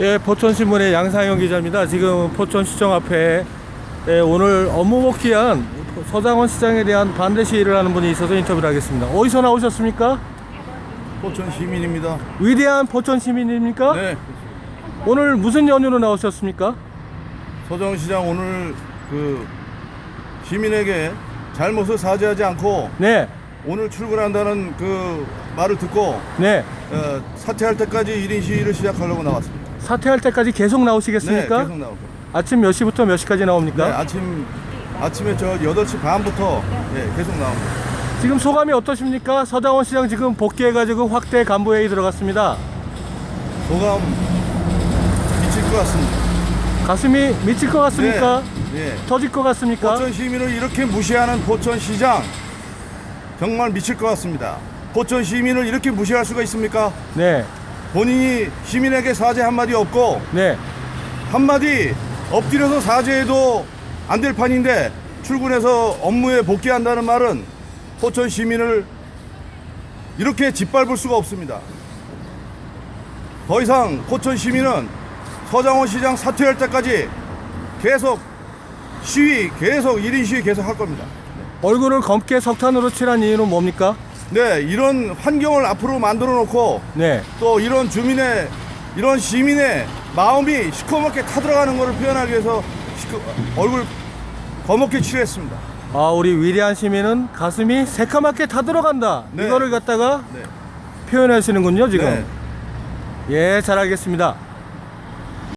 예, 포천신문의 양상현 기자입니다. 지금 포천시청 앞에 예, 오늘 업무 복귀한 서장원 시장에 대한 반대 시위를 하는 분이 있어서 인터뷰를 하겠습니다. 어디서 나오셨습니까? 포천 시민입니다. 위대한 포천 시민입니까? 네. 오늘 무슨 연유로 나오셨습니까? 서정 시장 오늘 그 시민에게 잘못을 사죄하지 않고 네, 오늘 출근한다는 그 말을 듣고 네. 어, 사퇴할 때까지 1인 시위를 시작하려고 나왔습니다. 사퇴할 때까지 계속 네, 나오시겠습니까? 계속 나올 거예요. 아침 몇 시부터 몇 시까지 네, 나옵니까? 아침 아침에 저 8시 반부터 네, 계속 나옵니다. 지금 소감이 어떠십니까? 서장원 시장 지금 복귀해가지고 확대 간부회의 들어갔습니다. 소감 미칠 것 같습니다. 가슴이 미칠 것 같습니까? 네. 네. 터질 것 같습니까? 포천 시민을 이렇게 무시하는 포천 시장 정말 미칠 것 같습니다. 포천 시민을 이렇게 무시할 수가 있습니까? 네, 본인이 시민에게 사죄 한마디 없고 네. 한마디 엎드려서 사죄해도 안 될 판인데 출근해서 업무에 복귀한다는 말은 포천 시민을 이렇게 짓밟을 수가 없습니다. 더 이상 포천 시민은 서장원 시장 사퇴할 때까지 계속 시위, 계속 1인 시위 계속 할 겁니다. 얼굴을 검게 석탄으로 칠한 이유는 뭡니까? 네, 이런 환경을 앞으로 만들어 놓고 네, 또 이런 주민의 이런 시민의 마음이 시커멓게 타들어가는 것을 표현하기 위해서 시커, 얼굴 거먹게 칠했습니다. 아 우리 위대한 시민은 가슴이 새카맣게 타들어간다. 네. 이거를 갖다가 네. 표현하시는군요 지금. 네. 예, 잘 알겠습니다.